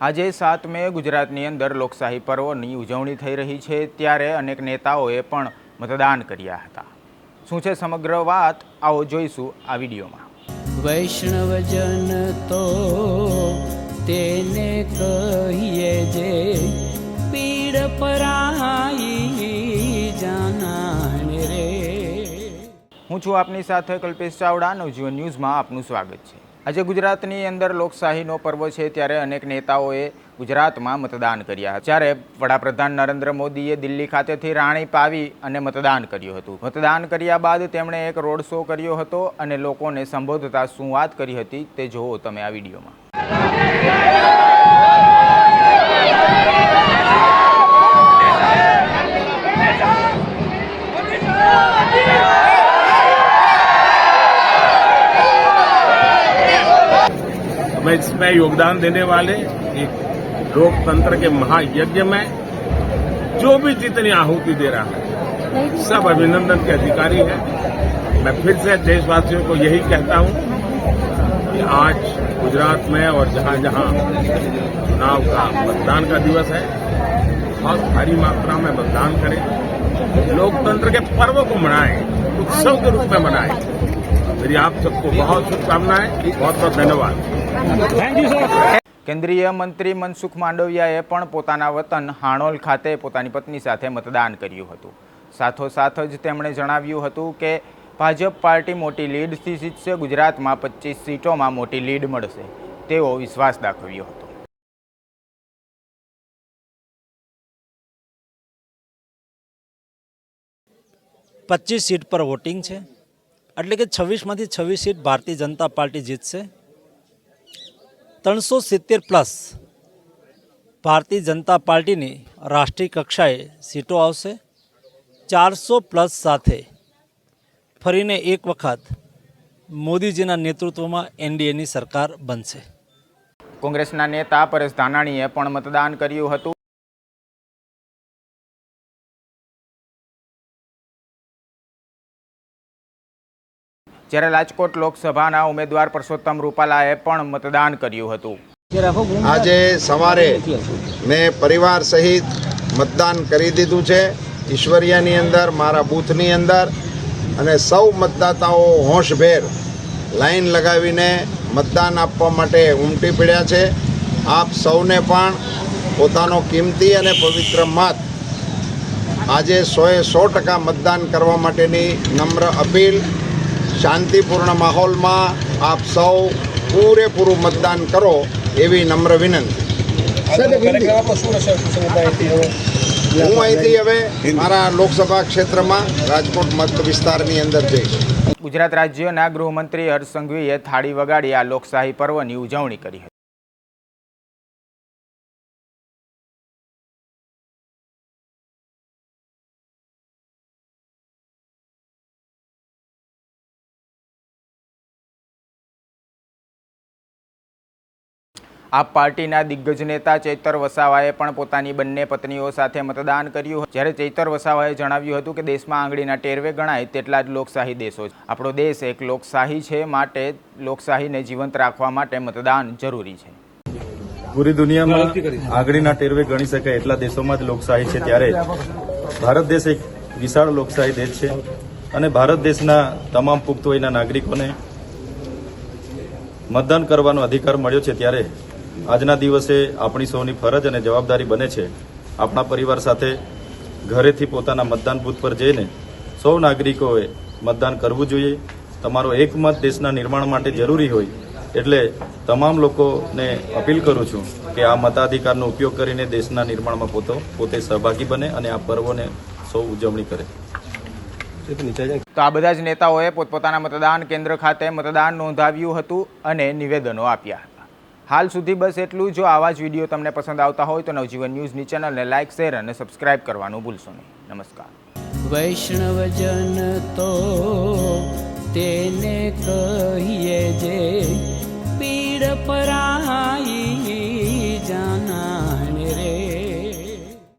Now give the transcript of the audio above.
આજે સાત મે ગુજરાતની અંદર લોકશાહી પર્વની ઉજવણી થઈ રહી છે ત્યારે અનેક નેતાઓએ પણ મતદાન કર્યા હતા. શું છે સમગ્ર વાત? આવો જોઈશું આ વિડીયોમાં. વૈષ્ણવજન તો તેને કહીએ જે પીડ પરાઈ જાનાને રે. હું છું આપની સાથે કલ્પેશ ચાવડા નવજીવન ન્યૂઝમાં આપનું સ્વાગત છે. આજે ગુજરાતની અંદર લોકશાહીનો પર્વ છે ત્યારે અનેક નેતાઓએ ગુજરાતમાં મતદાન કર્યા જ્યારે વડાપ્રધાન નરેન્દ્ર મોદીએ દિલ્હી ખાતેથી રાણી પાવી અને મતદાન કર્યું હતું. મતદાન કર્યા બાદ તેમણે એક રોડ શો કર્યો હતો અને લોકોને સંબોધતા શું વાત કરી હતી તે જુઓ તમે આ વિડીયોમાં. मैं इसमें योगदान देने वाले एक लोकतंत्र के महायज्ञ में जो भी जितनी आहुति दे रहा है, सब अभिनंदन के अधिकारी हैं। मैं फिर से देशवासियों को यही कहता हूँ कि आज गुजरात में और जहाँ जहाँ चुनाव का मतदान का दिवस है, बहुत भारी मात्रा में मतदान करें। लोकतंत्र के पर्व को मनाएँ, उत्सव के रूप में मनाएँ। मेरी आप सबको बहुत शुभकामनाएं बहुत बहुत धन्यवाद કેન્દ્રીય મંત્રી મનસુખ માંડવિયાએ પણ પોતાના વતન હાણોલ ખાતે પોતાની પત્ની સાથે મતદાન કર્યું હતું સાથોસાથ જ તેમણે જણાવ્યું હતું કે ભાજપ પાર્ટી મોટી લીડથી જીતશે ગુજરાતમાં પચીસ સીટોમાં મોટી લીડ મળશે તેવો વિશ્વાસ દાખવ્યો હતો પચીસ સીટ પર વોટિંગ છે એટલે કે છવ્વીસમાંથી છવ્વીસ સીટ ભારતીય જનતા પાર્ટી જીતશે. ત્રણસો સિત્તેર પ્લસ ભારતીય જનતા પાર્ટીની રાષ્ટ્રીય કક્ષાએ સીટો આવશે. ચારસો પ્લસ સાથે ફરીને એક વખત મોદીજીના નેતૃત્વમાં એનડીએની સરકાર બનશે. કોંગ્રેસના નેતા પરેશ ધાનાણીએ પણ મતદાન કર્યું હતું. જ્યારે રાજકોટ લોકસભાના ઉમેદવાર પરસોત્તમ રૂપાલાએ પણ મતદાન કર્યું હતું. આજે સવારે મેં પરિવાર સહિત મતદાન કરી દીધું છે. ઈશ્વરિયાની અંદર, મારા બૂથની અંદર અને સૌ મતદાતાઓ હોંશભેર લાઈન લગાવીને મતદાન આપવા માટે ઉમટી પડ્યા છે. આપ સૌને પણ પોતાનો કિંમતી અને પવિત્ર મત આજે સોએ સો ટકા મતદાન કરવા માટેની નમ્ર અપીલ શાંતિપૂર્ણ માહોલમાં આપ સૌ પૂરેપૂરું મતદાન કરો એવી નમ્ર વિનંતી. હું અહીંથી હવે મારા લોકસભા ક્ષેત્રમાં રાજકોટ મત વિસ્તારની અંદર જઈશ. ગુજરાત રાજ્યના ગૃહમંત્રી હર્ષ સંઘવીએ થાળી વગાડી આ લોકશાહી પર્વની ઉજવણી કરી હતી. આપ પાર્ટીના દિગ્ગજ નેતા ચૈતર વસાવાએ પણ પોતાની બંને પત્નીઓ સાથે મતદાન કર્યું જ્યારે ચૈતર વસાવાએ જણાવ્યું હતું કે દેશમાં આંગળીના ટેરવે ગણાય તેટલા જ લોકશાહી દેશો છે. આપણો દેશ એક લોકશાહી છે માટે લોકશાહીને જીવંત રાખવા માટે મતદાન જરૂરી છે. પૂરી દુનિયામાં આંગળીના ટેરવે ગણી શકાય એટલા દેશોમાં જ લોકશાહી છે ત્યારે ભારત દેશ એક વિશાળ લોકશાહી દેશ છે અને ભારત દેશના તમામ પુખ્ત વયના નાગરિકોને મતદાન કરવાનો અધિકાર મળ્યો છે ત્યારે આજના દિવસે આપણી સૌની ફરજ અને જવાબદારી બને છે આપણા પરિવાર સાથે ઘરેથી પોતાના મતદાન બૂથ પર જઈને સૌ નાગરિકોએ મતદાન કરવું જોઈએ. તમારો એક મત દેશના નિર્માણ માટે જરૂરી હોય એટલે તમામ લોકોને અપીલ કરું છું કે આ મતાધિકારનો ઉપયોગ કરીને દેશના નિર્માણમાં પોતો, પોતે સહભાગી બને અને આ પર્વોને સૌ ઉજવણી કરે. તો આ બધા જ નેતાઓએ પોતપોતાના મતદાન કેન્દ્ર ખાતે મતદાન નોંધાવ્યું હતું અને નિવેદનો આપ્યા. હાલ સુધી બસ એટલું જો. આવા જ વીડિયો તમને પસંદ આવતા હોય તો નવજીવન ન્યૂઝની ચેનલને લાઇક શેર અને સબસ્ક્રાઇબ કરવાનું ભૂલશો નહીં. નમસ્કાર. વૈષ્ણવજન તો તેને કહીએ